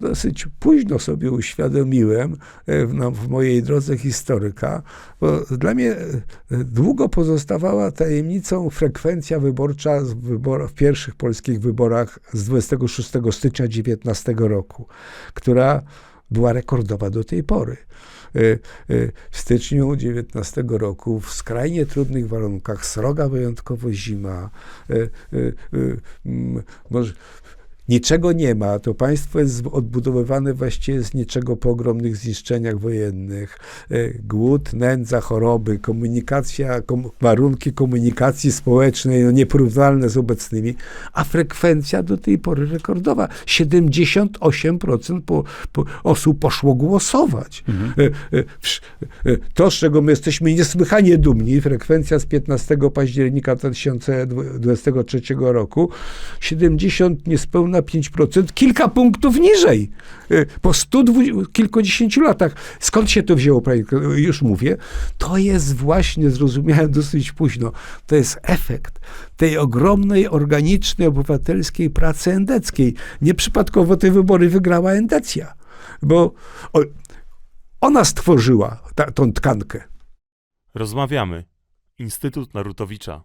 dosyć późno sobie uświadomiłem e, w, no, w mojej drodze historyka, bo dla mnie e, długo pozostawała tajemnicą frekwencja wyborcza wybor- w pierwszych polskich wyborach z 26 stycznia 19 roku, która była rekordowa do tej pory. E, W styczniu 19 roku w skrajnie trudnych warunkach, sroga wyjątkowo zima, może niczego nie ma, to państwo jest odbudowywane właściwie z niczego po ogromnych zniszczeniach wojennych. E, Głód, nędza, choroby, komunikacja, kom, warunki komunikacji społecznej no, nieporównywalne z obecnymi, a frekwencja do tej pory rekordowa. 78% po, po osób poszło głosować. E, e, e, To, z czego my jesteśmy niesłychanie dumni, frekwencja z 15 października 2023 roku, 70 niespełna 5%, kilka punktów niżej. E, Po 100 dwu- kilkudziesięciu latach. Skąd się to wzięło, panie, już mówię, to jest właśnie, zrozumiałem dosyć późno, to jest efekt tej ogromnej, organicznej, obywatelskiej pracy endeckiej. Nieprzypadkowo te wybory wygrała Endecja, bo ona stworzyła ta, tą tkankę. Rozmawiamy. Instytut Narutowicza.